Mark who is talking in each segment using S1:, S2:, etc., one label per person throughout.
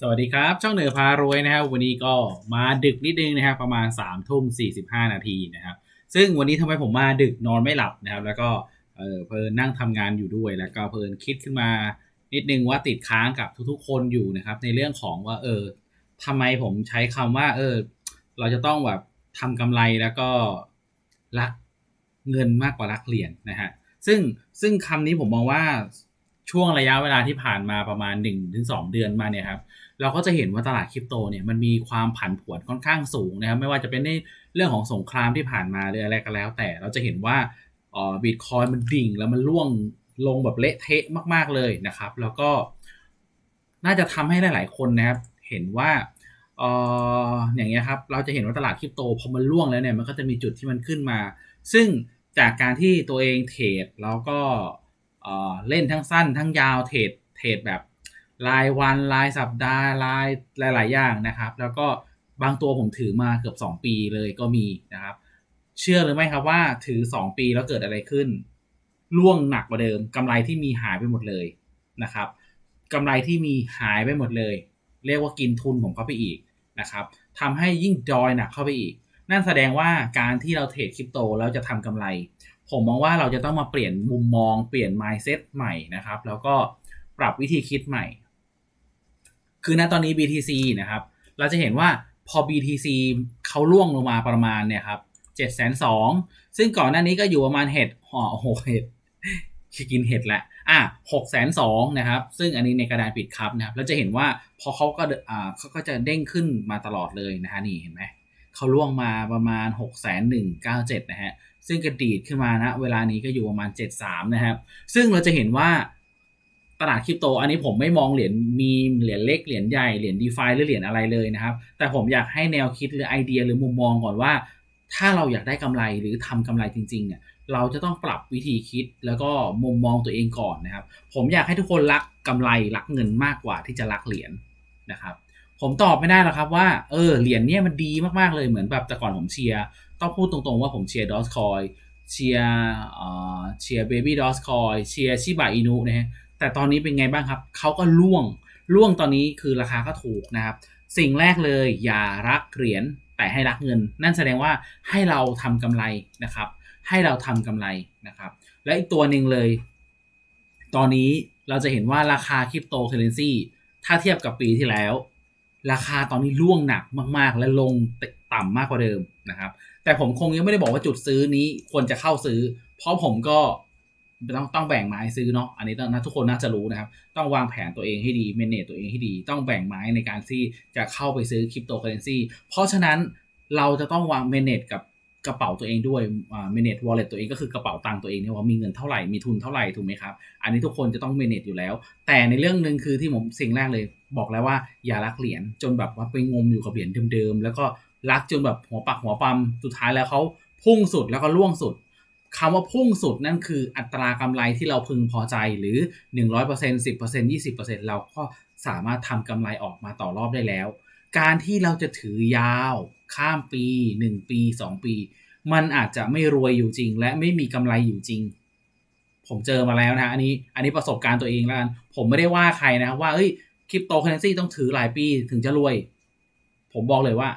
S1: สวัสดีครับ ช่องเหนือพารวยนะครับ วันนี้ก็มาดึกนิดนึงนะครับประมาณ3ามทุ่มสีนาทีนะครับซึ่งวันนี้ทำไมผมมาดึกนอนไม่หลับนะครับ แล้วก็เออเพลินนั่งทำงานอยู่ด้วย แล้วก็เพลินคิดขึ้นมานิดนึงว่าติดค้างกับทุกๆ คนอยู่นะครับ ในเรื่องของว่าเออทำไมผมใช้คำว่า เออ เราจะต้องแบบทำกำไรแล้วก็รักเงินมากกว่ารักเหรียญนะฮะซึ่งซึ่งคำนี้ผมมองว่าช่วงระยะเวลาที่ผ่านมาประมาณ 1-2 เดือนมาเนี่ยครับ เราก็จะเห็นว่าตลาดคริปโตเนี่ยมันมีความผันผวนค่อนข้างสูงนะครับไม่ว่าจะเป็นในเรื่องของสงครามที่ผ่านมาหรืออะไรก็แล้ว แต่เราจะเห็นว่าอ๋อบิตคอยมันดิ่งแล้วมันล่วงลงแบบเละเทะมาก ๆเลยนะครับ แล้วก็น่าจะทำให้หลาย ๆ คนนะครับ เห็นว่าอออย่างเงี้ยครับ เราจะเห็นว่าตลาดคริปโตพอมันล่วงแล้วเนี่ยมันก็จะมีจุดที่มันขึ้นมา ซึ่งจากการที่ตัวเองเทรดแล้วก็เล่นทั้งสั้นทั้งยาวเทรดเทรดแบบ รายวันรายสัปดาห์รายหลาย ๆ อย่างนะครับ แล้วก็บางตัวผมถือมาเกือบ 2 ปีเลยก็มีนะครับ เชื่อหรือไม่ครับว่าถือ 2 ปีแล้วเกิดอะไรขึ้นล่วงหนักกว่าเดิมกำไรที่มีหายไปหมดเลยนะครับกำไรที่มีหายไปหมดเลย เรียกว่ากินทุนผมเข้าไปอีกนะครับทำให้ยิ่งดอยหนักเข้าไปอีก นั่นแสดงว่าการที่เราเทรดคริปโตแล้วจะทำกำไร ผมมองว่าเราจะต้องมาเปลี่ยนมุมมองเปลี่ยน mindset ใหม่นะครับ แล้วก็ปรับวิธีคิดใหม่ คือณตอนนี้ BTC นะครับ เราจะเห็นว่าพอ BTC เขาล่วงลงมาประมาณเนี่ยครับเจ็ดแสนสองซึ่งก่อนหน้านี้ก็อยู่ประมาณเห็ดห่อโอ้โหเห็ดกินเห็ดแหละ อะหกแสนสองนะครับ ซึ่งอันนี้ในกระดานปิดครับนะครับเราจะเห็นว่าพอเขาก็อ่าเขาก็จะเด้งขึ้นมาตลอดเลยนะฮะนี่เห็นไหมเขาล่วงมาประมาณ6กแสนหนึ่งเก้าเจ็ดนะฮะ ซึ่งกระดีดขึ้นมานะ เวลานี้ก็อยู่ประมาณ73นะครับ ซึ่งเราจะเห็นว่า ตลาดคริปโต อันนี้ผมไม่มองเหรียญมีเหรียญเล็กเหรียญใหญ่เหรียญดีฟาหรือเหรียญอะไรเลยนะครับ แต่ผมอยากให้แนวคิดหรือไอเดียหรือมุมมองก่อนว่า ถ้าเราอยากได้กำไรหรือทำกำไรจริงๆเนี่ยเราจะต้องปรับวิธีคิดแล้วก็มุมมองตัวเองก่อนนะครับ ผมอยากให้ทุกคนรักกำไรรักเงินมากกว่าที่จะรักเหรียญนะครับ ผมตอบไม่ได้หรอกครับว่าเออเหรียญเนี่ยมันดีมากๆเลยเหมือนแบบแต่ก่อนผมเชียร์ต้องพูดตรงๆว่าผมเชียร์ดอสคอยเชียร์เชียร์เบบี้ดอสคอยเชียร์ชิบะอินุนะฮะ แต่ตอนนี้เป็นไงบ้างครับ เขาก็ล่วง ล่วงตอนนี้คือราคาก็ถูกนะครับ สิ่งแรกเลยอย่ารักเหรียญแต่ให้รักเงิน นั่นแสดงว่าให้เราทำกำไรนะครับ ให้เราทำกำไรนะครับ และอีกตัวหนึ่งเลย ตอนนี้เราจะเห็นว่าราคาคริปโตเคอเรนซีถ้าเทียบกับปีที่แล้ว ราคาตอนนี้ล่วงหนักมาก ๆ และลงต่ำมากกว่าเดิมนะครับ แต่ผมคงยังไม่ได้บอกว่าจุดซื้อนี้ควรจะเข้าซื้อ เพราะผมก็ ต้องต้องแบ่งไม้ซื้อเนาะอันนี้ต้องนะทุกคนน่าจะรู้นะครับ ต้องวางแผนตัวเองให้ดีเมนเนจตัวเองให้ดี ต้องแบ่งไม้ในการที่จะเข้าไปซื้อคริปโตเคอเรนซีเพราะฉะนั้นเราจะต้องวางเมนเนจกับกระเป๋าตัวเองด้วยเมนเนจวอลเล็ตตัวเองก็คือกระเป๋าตังค์ตัวเองเนี่ยว่ามีเงินเท่าไหร่ มีทุนเท่าไหร่ ถูกไหมครับ อันนี้ทุกคนจะต้องเมนเนจอยู่แล้ว แต่ในเรื่องหนึ่งคือที่ผมสิ่งแรกเลย บอกแล้วว่าอย่ารักเหรียญจนแบบว่าไปงมอยู่กับเหรียญเดิมๆ แล้วก็รักจนแบบหัวปักหัวปั๊มสุดท้ายแล้วเขาพุ่งสุดแล้วก็ล่วงสุด คำว่าพุ่งสุดนั่นคืออัตรากำไรที่เราพึงพอใจหรือ 100% 10% 20%เราก็สามารถทำกำไรออกมาต่อรอบได้แล้ว การที่เราจะถือยาวข้ามปี 1 ปี 2 ปี มันอาจจะไม่รวยอยู่จริง และไม่มีกำไรอยู่จริง ผมเจอมาแล้วนะอันนี้อันนี้ประสบการณ์ตัวเองแล้วกันผมไม่ได้ว่าใครนะว่าเอ้ยคริปโตเคอเรนซีต้องถือหลายปีถึงจะรวย ผมบอกเลยว่า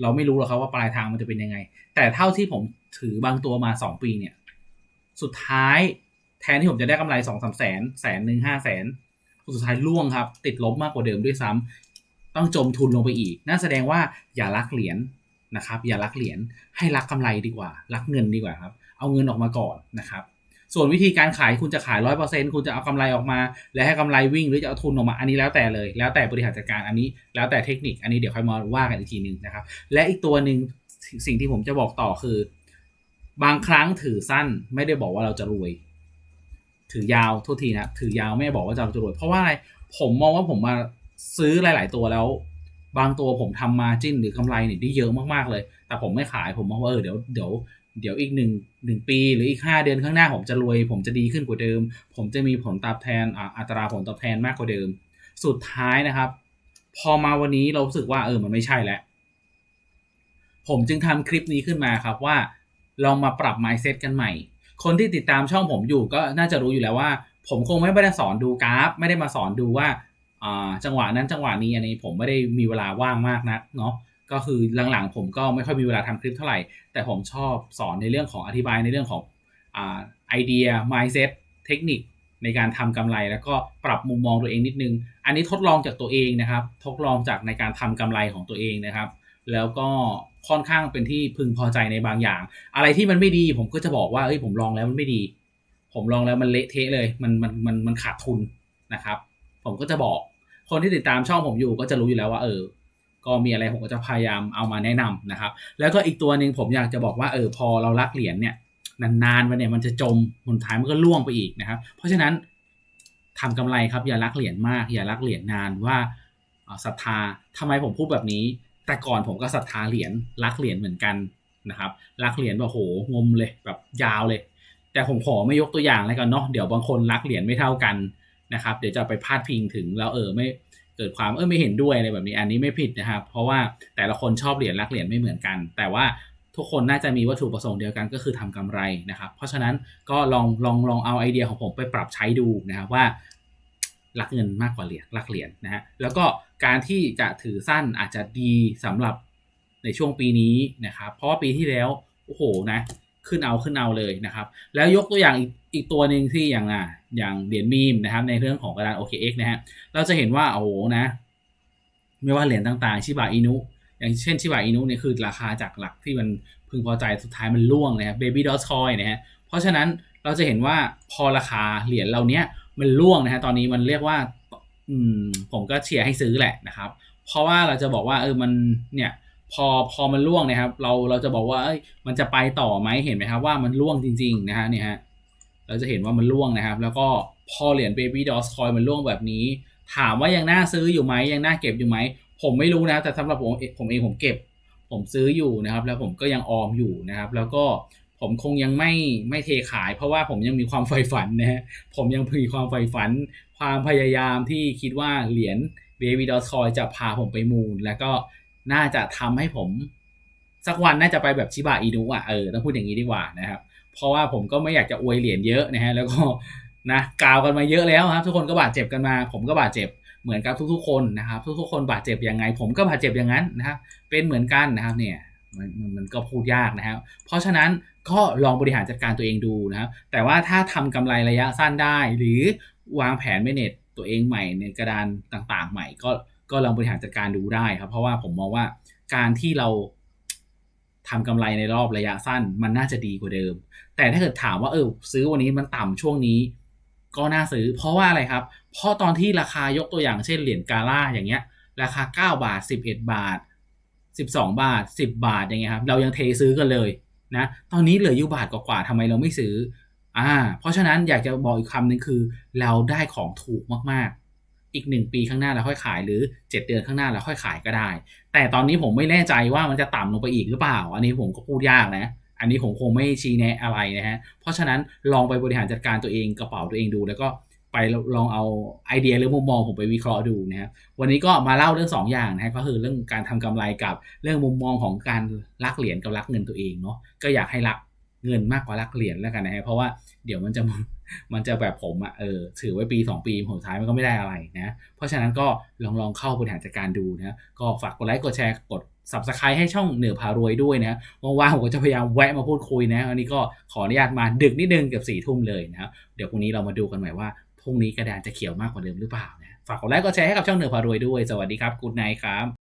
S1: เราไม่รู้หรอกครับว่าปลายทางมันจะเป็นยังไง แต่เท่าที่ผม ถือบางตัวมาสองปีเนี่ย สุดท้ายแทนที่ผมจะได้กำไรสองสามแสนแสนหนึ่งห้าแสนสุดท้ายล่วงครับ ติดลบมากกว่าเดิมด้วยซ้ำต้องจมทุนลงไปอีก นั่นแสดงว่าอย่ารักเหรียญนะครับ อย่ารักเหรียญให้รักกำไรดีกว่า รักเงินดีกว่าครับ เอาเงินออกมาก่อนนะครับส่วนวิธีการขายคุณจะขายร้อยเปอร์เซ็นคุณจะเอากำไรออกมา และให้กำไรวิ่งหรือจะเอาทุนออกมาอันนี้แล้วแต่เลย แล้วแต่บริหารจัดการอันนี้ แล้วแต่เทคนิคอันนี้เดี๋ยวค่อยมาว่ากันอีกทีหนึ่งนะครับ และอีกตัวหนึ่งสิ่งที่ผมจะบอกต่อคือ บางครั้งถือสั้นไม่ได้บอกว่าเราจะรวย ถือยาวโทษทีนะถือยาวไม่บอกว่าเราจะรวย เพราะว่าอะไรผมมองว่าผมมาซื้อหลาย ๆ ตัวแล้ว บางตัวผมทำมาจิ้นหรือกำไรเนี่ยได้เยอะมากๆเลย แต่ผมไม่ขายผมมองว่าเออเดี๋ยวเดี๋ยวเดี๋ยวอีกหนึ่งหนึ่งปีหรืออีกห้าเดือนข้างหน้าผมจะรวย ผมจะดีขึ้นกว่าเดิม ผมจะมีผลตอบแทนอัตราผลตอบแทนมากกว่าเดิม สุดท้ายนะครับ พอมาวันนี้เราสึกว่าเออมันไม่ใช่แล้วผมจึงทำคลิปนี้ขึ้นมาครับว่า ลองมาปรับ mindset กันใหม่ คนที่ติดตามช่องผมอยู่ก็น่าจะรู้อยู่แล้วว่า ผมคงไม่ได้สอนดูกราฟ ไม่ได้มาสอนดูว่าจังหวะนั้นจังหวะนี้อันนี้ผมไม่ได้มีเวลาว่างมากนักเนาะก็คือหลังๆ ผมก็ไม่ค่อยมีเวลาทำคลิปเท่าไหร่ แต่ผมชอบสอนในเรื่องของอธิบายในเรื่องของไอเดีย mindset เทคนิคในการทำกำไร แล้วก็ปรับมุมมองตัวเองนิดนึง อันนี้ทดลองจากตัวเองนะครับ ทดลองจากในการทำกำไรของตัวเองนะครับ แล้วก็ ค่อนข้างเป็นที่พึงพอใจในบางอย่าง อะไรที่มันไม่ดี ผมก็จะบอกว่าเฮ้ยผมลองแล้วมันไม่ดี ผมลองแล้วมันเละเทะเลย มันมันมันมันขาดทุนนะครับ ผมก็จะบอก คนที่ติดตามช่องผมอยู่ก็จะรู้อยู่แล้วว่า เออ ก็มีอะไรผมก็จะพยายามเอามาแนะนำนะครับ แล้วก็อีกตัวหนึ่งผมอยากจะบอกว่าเออพอเรารักเหรียญเนี่ยนานๆไปเนี่ยมันจะจมหนท้ายมันก็ล่วงไปอีกนะครับ เพราะฉะนั้นทำกำไรครับอย่ารักเหรียญมาก อย่ารักเหรียญนานว่าอ่าศรัทธาทำไมผมพูดแบบนี้ แต่ก่อนผมก็ศรัทธาเหรียญรักเหรียญเหมือนกันนะครับ รักเหรียญแบบโหงมเลยแบบยาวเลย แต่ผมขอไม่ยกตัวอย่างแล้วกันเนาะเดี๋ยวบางคนรักเหรียญไม่เท่ากันนะครับ เดี๋ยวจะไปพาดพิงถึงแล้วเออไม่เกิดความเออไม่เห็นด้วยอะไรแบบนี้อันนี้ไม่ผิดนะครับ เพราะว่าแต่ละคนชอบเหรียญรักเหรียญไม่เหมือนกัน แต่ว่าทุกคนน่าจะมีวัตถุประสงค์เดียวกันก็คือทำกำไรนะครับ เพราะฉะนั้นก็ลองลองลองเอาไอเดียของผมไปปรับใช้ดูนะครับว่า รักเงินมากกว่าเหรียญรักเหรียญนะฮะแล้วก็การที่จะถือสั้นอาจจะดีสำหรับในช่วงปีนี้นะครับเพราะว่าปีที่แล้วโอ้โหนะขึ้นเอาขึ้นเอาเลยนะครับ แล้วยกตัวอย่างอีกอีกตัวหนึ่งที่อย่างอะอย่างเหรียญมีมนะครับในเรื่องของกระดาน OKX นะฮะเราจะเห็นว่าโอ้โหนะ ไม่ว่าเหรียญต่างๆชิบะอินุอย่างเช่นชิบะอินุเนี่ยคือราคาจากหลักที่มันพึงพอใจสุดท้ายมันร่วงนะครับ Baby d o g Coin นะฮะเพราะฉะนั้นเราจะเห็นว่าพอราคาเหรียญเราเนี้ย มันร่วงนะฮะตอนนี้มันเรียกว่า อืม ผมก็เชียร์ให้ซื้อแหละนะครับ เพราะว่าเราจะบอกว่า เออมันเนี่ยพอพอมันร่วงนะครับ เราเราจะบอกว่าเอ้ยมันจะไปต่อไหมเห็นไหมครับ ว่ามันร่วงจริง ๆ นะฮะเนี่ยฮะเราจะเห็นว่ามันร่วงนะครับ แล้วก็พอเหรียญ Baby d o s Coin มันร่วงแบบนี้ ถามว่ายังน่าซื้ออยู่ไหมยังน่าเก็บอยู่ไหมผมไม่รู้นะแต่สำหรับผมผมเองผมเก็บ ผมซื้ออยู่นะครับ แล้วผมก็ยังออมอยู่นะครับ แล้วก็ ผมคงยังไม่ไม่เทขาย เพราะว่าผมยังมีความใฝ่ฝันนะฮะผมยังมีความใฝ่ฝัน ความพยายามที่คิดว่าเหรียญ Baby d o t Coin จะพาผมไปมูล แล้วก็น่าจะทำให้ผม สักวันน่าจะไปแบบชิบะอินุอะเออต้องพูดอย่างนี้ดีกว่านะครับ เพราะว่าผมก็ไม่อยากจะอวยเหรียญเยอะนะฮะแล้วก็นะกล่าวกันมาเยอะแล้วครับ ทุกคนก็บาดเจ็บกันมา ผมก็บาดเจ็บเหมือนกับทุกๆคนนะครับ ทุกๆคนบาดเจ็บยังไง ผมก็บาดเจ็บอย่างนั้นนะครับเป็นเหมือนกันนะครับเนี่ย มันมันก็พูดยากนะครับ เพราะฉะนั้นก็ลองบริหารจัดการตัวเองดูนะครับ แต่ว่าถ้าทำกำไรระยะสั้นได้ หรือวางแผนเมเนจตัวเองใหม่ในกระดานต่างๆ ใหม่ก็ก็ลองบริหารจัดการดูได้ครับ เพราะว่าผมมองว่าการที่เราทำกำไรในรอบระยะสั้น มันน่าจะดีกว่าเดิม แต่ถ้าเกิดถามว่าเออซื้อวันนี้มันต่ำช่วงนี้ ก็น่าซื้อ เพราะว่าอะไรครับ เพราะตอนที่ราคายกตัวอย่างเช่นเหรียญกาล่าอย่างเงี้ย ราคา 9 บาท 11 บาท 12 บาท 10 บาทอย่างเงี้ยครับเรายังเทซื้อกันเลยนะตอนนี้เหลืออยู่บาทกว่าๆทำไมเราไม่ซื้ออ่าเพราะฉะนั้นอยากจะบอกอีกคำหนึ่งคือ เราได้ของถูกมากๆ อีกหนึ่งปีข้างหน้าเราค่อยขายหรือ 7 เดือนข้างหน้าเราค่อยขายก็ได้ แต่ตอนนี้ผมไม่แน่ใจว่ามันจะต่ำลงไปอีกหรือเปล่า อันนี้ผมก็พูดยากนะอันนี้ผมคงไม่ชี้แนะอะไรนะฮะเพราะฉะนั้นลองไปบริหารจัดการตัวเองกระเป๋าตัวเองดูแล้วก็ ไปลองเอาไอเดียหรือมุมมองผมไปวิเคราะห์ดูนะครับวันนี้ก็มาเล่าเรื่องสองอย่างนะก็คือเรื่องการทำกำไรกับเรื่องมุมมองของการรักเหรียญกับรักเงินตัวเองเนาะก็อยากให้รักเงินมากกว่ารักเหรียญแล้วกันนะฮะเพราะว่าเดี๋ยวมันจะมันจะแบบผมอะเออถือไว้ปี 2 ปีผลท้ายมันก็ไม่ได้อะไรนะ เพราะฉะนั้นก็ลองลองเข้าบริหารจัดการดูนะก็ฝากกดไลค์กดแชร์กด subscribe ให้ช่องเหนือพารวยด้วยนะว่างๆผมก็จะพยายามแวะมาพูดคุยนะอันนี้ก็ขออนุญาตมาดึกนิดนึงเกับสี่ทุ่มเลยนะครับเดี๋ยวพรุ่งนี้เรามาดูกันใหม่ว่า พรุ่งนี้กระดานจะเขียวมากกว่าเดิมหรือเปล่านะฝากกดไลค์กดแชร์ให้กับช่องเหนือพารวยด้วย สวัสดีครับกูดไนท์ครับ